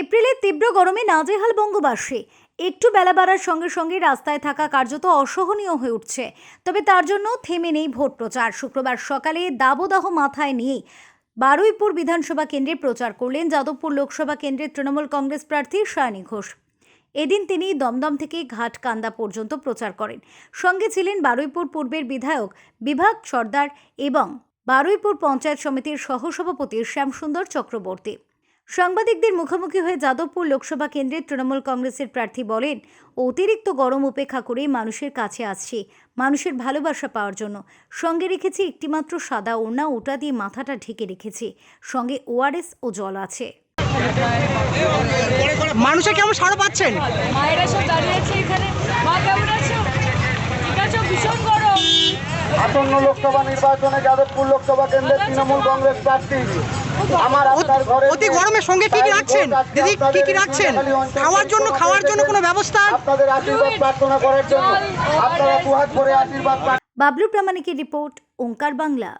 এপ্রিলের তীব্র গরমে নাজেহাল বঙ্গবাসী। একটু বেলা বাড়ার সঙ্গে সঙ্গে রাস্তায় থাকা কার্যত অসহনীয় হয়ে উঠছে। তবে তার জন্য থেমে নেই ভোট প্রচার। শুক্রবার সকালে দাবদাহ মাথায় নিয়ে বারুইপুর বিধানসভা কেন্দ্রে প্রচার করলেন যাদবপুর লোকসভা কেন্দ্রের তৃণমূল কংগ্রেস প্রার্থী সায়নী ঘোষ। এদিন তিনি দমদম থেকে ঘাটকান্দা পর্যন্ত প্রচার করেন। সঙ্গে ছিলেন বারুইপুর পূর্বের বিধায়ক বিভাগ সর্দার এবং বারুইপুর পঞ্চায়েত সমিতির সহসভাপতি শ্যামসুন্দর চক্রবর্তী। সাংবাদিকদের মুখোমুখি হয়ে যাদবপুর লোকসভা কেন্দ্রের তৃণমূল কংগ্রেসের প্রার্থী বলেন অতিরিক্ত গরম উপেক্ষা করে মানুষের কাছে আসছি মানুষের ভালোবাসা পাওয়ার জন্য। সঙ্গে রেখেছি একটিমাত্র সাদা ওড়না ওটা দিয়ে মাথাটা ঢেকে রেখেছি। সঙ্গে ওআরএস ও জল আছে। মানুষের কেমন সাড়া পাচ্ছেন? মায়েরা সব দাঁড়িয়ে আছে এখানে মা কেমন আছো ঠিক আছে ভীষণ গরম আসন্ন লোকসভা নির্বাচনে যাদবপুর লোকসভা কেন্দ্রের তৃণমূল কংগ্রেস প্রার্থী। আমার আপনার ঘরে অতি গরমের সঙ্গে কি কি রাখছেন? দিদি কি কি রাখছেন? খাওয়ার জন্য খাওয়ার জন্য কোনো ব্যবস্থা? আপনাদের আশীর্বাদ প্রার্থনা করার জন্য। আপনারা দুহাত করে আশীর্বাদ বাবলু প্রামাণিকের রিপোর্ট ওঙ্কার বাংলা।